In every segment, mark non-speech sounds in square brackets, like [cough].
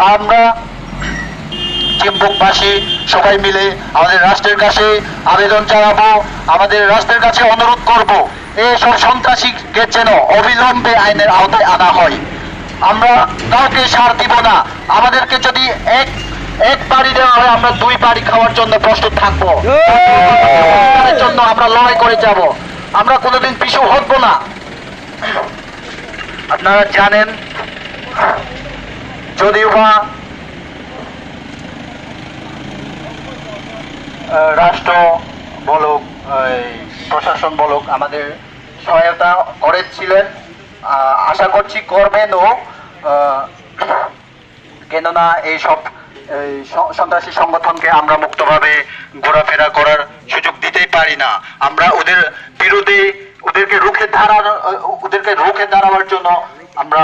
আমরা চিম্বুকবাসী সবাই মিলে আমাদের রাষ্ট্রের কাছে আবেদন জানাব, আমাদের রাষ্ট্রের কাছে অনুরোধ করব এইসব সন্ত্রাসীকে যেন অবিলম্বে আইনের আওতায় আনা হয়। আমরা কাউকে সার দিব না। আমাদেরকে যদি এক এক বাড়ি দেওয়া হয়, আমরা দুই বাড়ি খাওয়ার জন্য প্রস্তুত থাকব। জন্য আমরা লড়াই করে যাব। আমরা কোনোদিন পিছু হটবো না। আপনারা জানেন যদিও বা রাষ্ট্র বলুক প্রশাসন বলুক, আমাদের সহায়তা করেছিলেন আশা করছি করবেনও কেননা এইসব সন্ত্রাসী সংগঠনকে আমরা মুক্তভাবে ঘোরাফেরা করার সুযোগ দিতেই পারি না। আমরা ওদের বিরুদ্ধে, ওদেরকে রুখে দাঁড়ার ওদেরকে রুখে দাঁড়াবার জন্য আমরা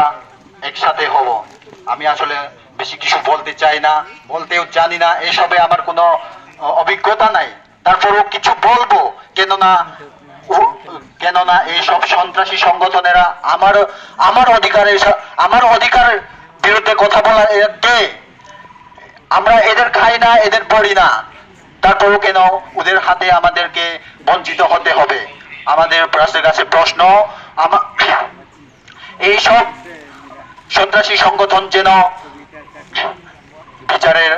একসাথে হব। আমি আসলে বেশি কিছু বলতে চাই না, বলতেও জানি না, এসবে আমার কোনো অভিজ্ঞতা নাই। তারপরেও কিছু বলব, কেননা কেননা এইসব সন্ত্রাসী সংগঠনেরা আমার আমার অধিকারে আমার অধিকারের বিরুদ্ধে কথা বলা কে আমরা এদের খাই না, এদের পড়ি না। তারপরও কেন ওদের হাতে আমাদেরকে বঞ্চিত হতে হবে? আমাদের রাষ্ট্রের কাছে প্রশ্ন, আমা- [coughs] এইসব সন্ত্রাসী সংগঠন যেন বিচারের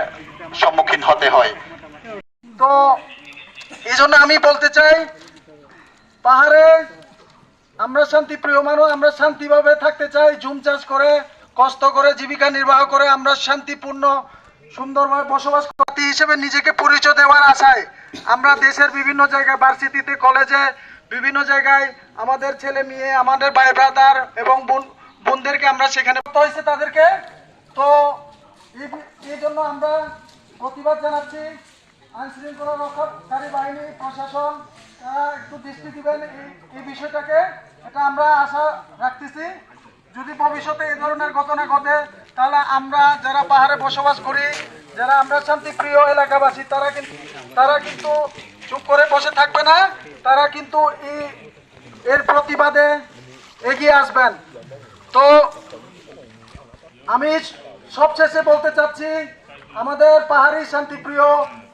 সম্মুখীন হতে হয়। তো এই জন্য আমি বলতে চাই, পাহাড়ে আমরা শান্তিপ্রিয় মানুষ আমরা শান্তিভাবে থাকতে চাই, জুম চাষ করে, কষ্ট করে, জীবিকা নির্বাহ করে আমরা শান্তিপূর্ণ, সুন্দরভাবে বসবাস করতে হিসেবে নিজেকে পরিচয় দেওয়ার আশায় আমরা দেশের বিভিন্ন জায়গায় ভার্সিটিতে কলেজে বিভিন্ন জায়গায় আমাদের ছেলে মেয়ে, আমাদের ভাই ব্রাদার এবং বোন বোনদেরকে আমরা সেখানে হয়েছে তাদেরকে। তো এই- জন্য আমরা প্রতিবাদ জানাচ্ছি। আইন শৃঙ্খলা রক্ষাকারী বাহিনী, প্রশাসন, তারা একটু দৃষ্টি দিবেন এই বিষয়টাকে। এটা আমরা আশা রাখতেছি। যদি ভবিষ্যতে এই ধরনের ঘটনা ঘটে, তাহলে আমরা যারা পাহাড়ে বসবাস করি, যারা আমরা শান্তিপ্রিয় এলাকাবাসী, তারা কিন্তু তারা কিন্তু চুপ করে বসে থাকবে না। তারা কিন্তু এই এর প্রতিবাদে এগিয়ে আসবেন। তো আমি সবশেষে বলতে চাচ্ছি, আমাদের পাহাড়ি শান্তিপ্রিয়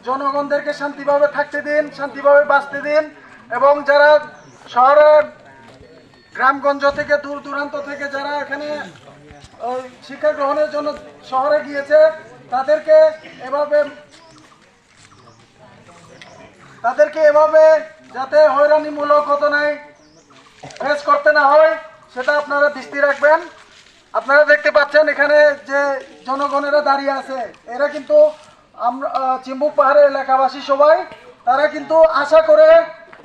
জনগণদেরকে শান্তিভাবে থাকতে দিন, শান্তিভাবে বাঁচতে দিন এবং যারা শহরে, গ্রামগঞ্জ থেকে দূর দূরান্ত থেকে যারা এখানে শিক্ষা গ্রহণের জন্য শহরে গিয়েছে, তাদেরকে এভাবে তাদেরকে এভাবে যাতে হয়রানিমূলক ঘটনায় ফেস করতে না হয়। সেটা আপনারা দৃষ্টি রাখবেন। আপনারা দেখতে পাচ্ছেন এখানে যে জনগণেরা দাঁড়িয়ে আছে। এরা কিন্তু আমরা চিম্বুক পাহাড়ের এলাকাবাসী সবাই। তারা কিন্তু আশা করে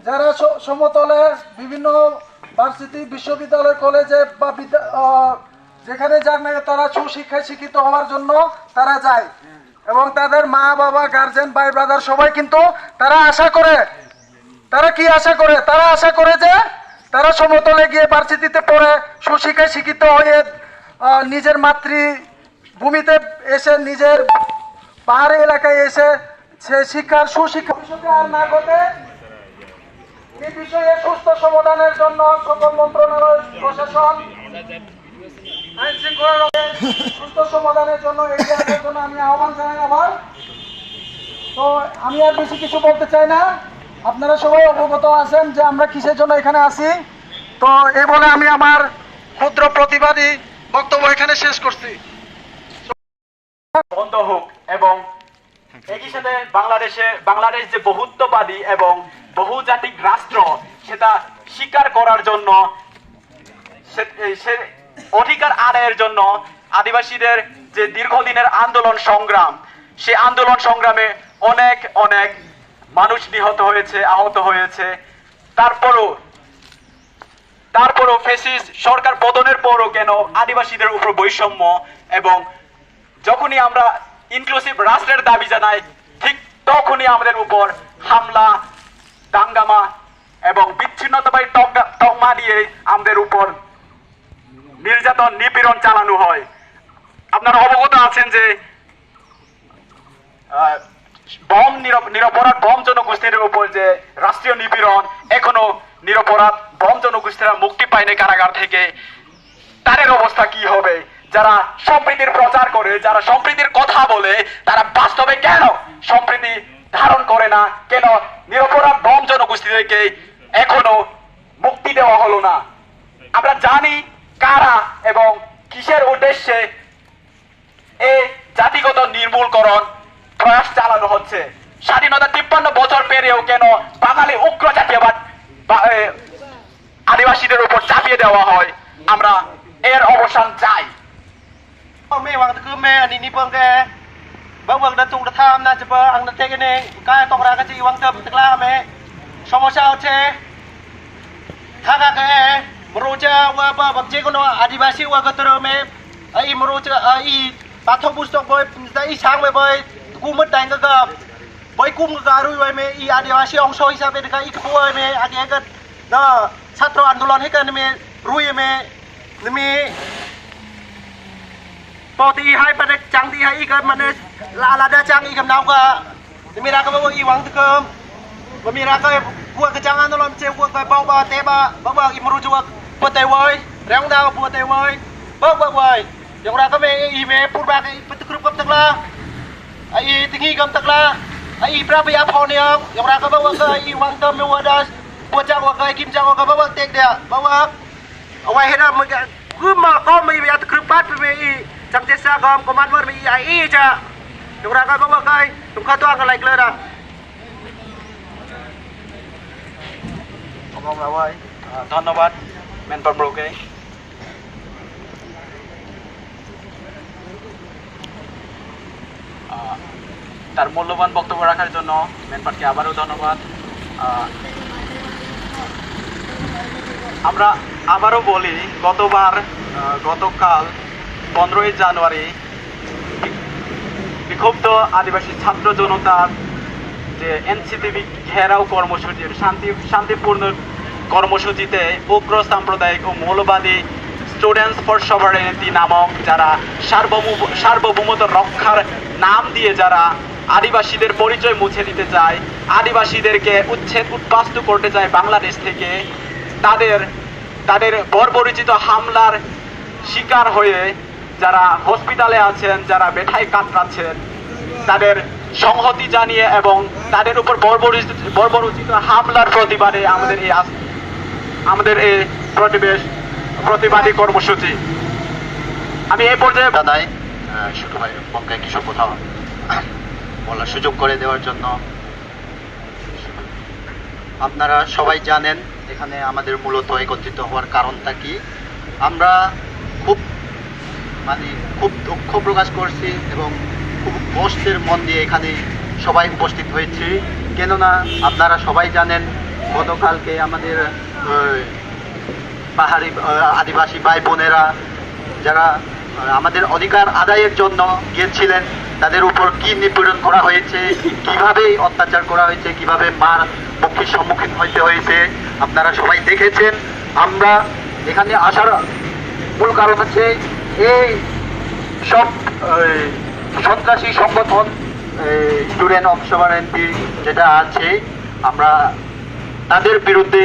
যারা সমতলে বিভিন্ন ভার্সিটি, বিশ্ববিদ্যালয়, কলেজে বা যেখানে যাক না তারা সুশিক্ষায় শিক্ষিত হওয়ার জন্য তারা যায়। এবং তাদের মা, বাবা গার্জেন ভাই ব্রাদার সবাই কিন্তু তারা আশা করে। তারা কি আশা করে? তারা আশা করে যে তারা সমতলে গিয়ে ভার্সিটিতে পড়ে সুশিক্ষায় শিক্ষিত হয়ে নিজের মাতৃভূমিতে এসে নিজের পাহাড়ি এলাকায় এসে সে শিক্ষার সুশিক্ষা আর না ঘটে। এই বিষয়ে সুস্থ সমাধানের জন্য সকল মন্ত্রণালয়, প্রশাসন, আইন শৃঙ্খলা সুস্থ সমাধানের জন্য এগিয়ে আসার জন্য আমি আহ্বান জানাই আমার। তো আমি আর বেশি কিছু বলতে চাই না। আপনারা সবাই অবগত আছেন যে আমরা কিসের জন্য এখানে আসি তো এই বলে আমি আমার ক্ষুদ্র প্রতিবাদী বক্তব্য এখানে শেষ করছি। বন্ধ হোক এবং একই সাথে বাংলাদেশে বাংলাদেশ যে বহুত্ববাদী এবং বহুজাতিক রাষ্ট্র, সেটা স্বীকার করার জন্য সে অধিকার আদায়ের জন্য আদিবাসীদের যে দীর্ঘদিনের আন্দোলন সংগ্রাম, সে আন্দোলন সংগ্রামে অনেক অনেক মানুষ নিহত হয়েছে, আহত হয়েছে। তারপরও তারপরও ফেসিস সরকার পতনের পরও কেন আদিবাসীদের উপর বৈষম্য এবং যখনই আমরা ইনক্লুসিভ রাষ্ট্রের দাবি জানাই, ঠিক তখনই আমাদের উপর হামলা, দাঙ্গামা এবং বিচ্ছিন্নতাবাদী তকমা- দিয়ে আমাদের উপর নির্যাতন, নিপীড়ন চালানো হয়। আপনারা অবগত আছেন যে বম নিরপরাধ বম জনগোষ্ঠীর উপর যে রাষ্ট্রীয় নিপীড়ন এখনও নিরপরাধ বম জনগোষ্ঠীরা মুক্তি পায়নি কারাগার থেকে, তাদের অবস্থা কি হবে? যারা সম্প্রীতির প্রচার করে, যারা সম্প্রীতির কথা বলে, তারা বাস্তবে কেন সম্প্রীতি ধারণ করে না? কেন নিরপরাধ বম জনগোষ্ঠীদেরকে এখনও মুক্তি দেওয়া হলো না? আমরা জানি কারা এবং কিসের উদ্দেশ্যে এই জাতিগত নির্মূলকরণ প্রয়াস চালানো হচ্ছে। স্বাধীনতা তিপ্পান্ন বছর পেরেও কেন বাঙালি উগ্র জাতীয়বাদ আদিবাসীদের উপর চাপিয়ে দেওয়া হয়? আমরা এর অবসান চাই। আদিবাসী পাথক পুস্তক বই সাং বই กูมาแต่งก็กั hukumat tayong kagab. Boy kum kagaroy way may i adewasi ongso isa pe ka ikpo way may adegat na satro andolan hekan may ruy may nami ปอตีให้ประจังตีให้อีกมันเลยลาลาดาจังอีกกับน้ำก็มีรักก็บอกอีหวังตะเกิมมันมีรักก็พวกกระจังอันนั้นเจ้าพวกไปบ้าบ้าเตะบ้าบ้าบ้าอีมรู้จักปวดเตะไว้แรงดาวปวดเตะไว้บ้าบ้าไว้อย่างไรก็ไม่อีเมย์พูดบ้ากันปะตะกรุบกับตะกลา เอาไว้ให้ได้มึงคือมาก็ไม่อยากคือปัดไปอีจังเจสากอมก็มันว่าไม่ไอ้อีจ้ะตรงนั้นก็บอกว่า তার মূল্যবান বক্তব্য রাখার জন্য মেনপাটকে আবারও ধন্যবাদ। আমরা আবারও বলি, গতবার গতকাল পনেরোই জানুয়ারি বিক্ষুব্ধ আদিবাসী ছাত্র জনতার যে এনসিটিভি ঘেরাও কর্মসূচির শান্তি, শান্তিপূর্ণ কর্মসূচিতে উগ্র সাম্প্রদায়িক ও মৌলবাদী স্টুডেন্টস ফর সভারেনিটি নামক যারা সার্বভৌম সার্বভৌমত্ব রক্ষার নাম দিয়ে যারা আদিবাসীদের পরিচয় মুছে দিতে চায়, আদিবাসীদেরকে উচ্ছেদ উদ্বাস্তু করতে চায় বাংলাদেশ থেকে। তাদের তাদের বর্বরিচিত হামলার শিকার হয়ে যারা হসপিটালে আছেন, যারা বেঠায় কাতরাচ্ছেন, তাদের সংহতি জানিয়ে এবং তাদের উপর বর্বরিচিত বর্বরচিত হামলার প্রতিবাদে আমাদের এই আমাদের এই প্রতিবেশ, প্রতিবাদী কর্মসূচি। আমি এই পর্যায়ে জানাই ছোট ভাই পক্ষে কিছু কথা বলার সুযোগ করে দেওয়ার জন্য। আপনারা সবাই জানেন এখানে আমাদের মূলত একত্রিত হওয়ার কারণটা কি। আমরা খুব মানে খুব দুঃখ প্রকাশ করছি এবং খুব কষ্টের মন দিয়ে এখানে সবাই উপস্থিত হয়েছি। কেননা আপনারা সবাই জানেন গতকালকে আমাদের পাহাড়ি আদিবাসী ভাই বোনেরা যারা আমাদের অধিকার আদায়ের জন্য গিয়েছিলেন তাদের উপর কি নিপীড়ন করা হয়েছে, কীভাবে অত্যাচার করা হয়েছে, কীভাবে মার মুখের সম্মুখীন হইতে হয়েছে, আপনারা সবাই দেখেছেন। আমরা এখানে আসার মূল কারণ হচ্ছে এই সব সন্ত্রাসী সংগঠন স্টুডেন্ট অফ সভারেন্টি যেটা আছে, আমরা তাদের বিরুদ্ধে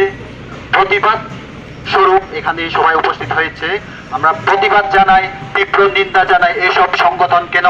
প্রতিবাদ স্বরূপ এখানে সবাই উপস্থিত হয়েছে। আমরা প্রতিবাদ জানাই, তীব্র নিন্দা জানাই, এসব সংগঠন কেন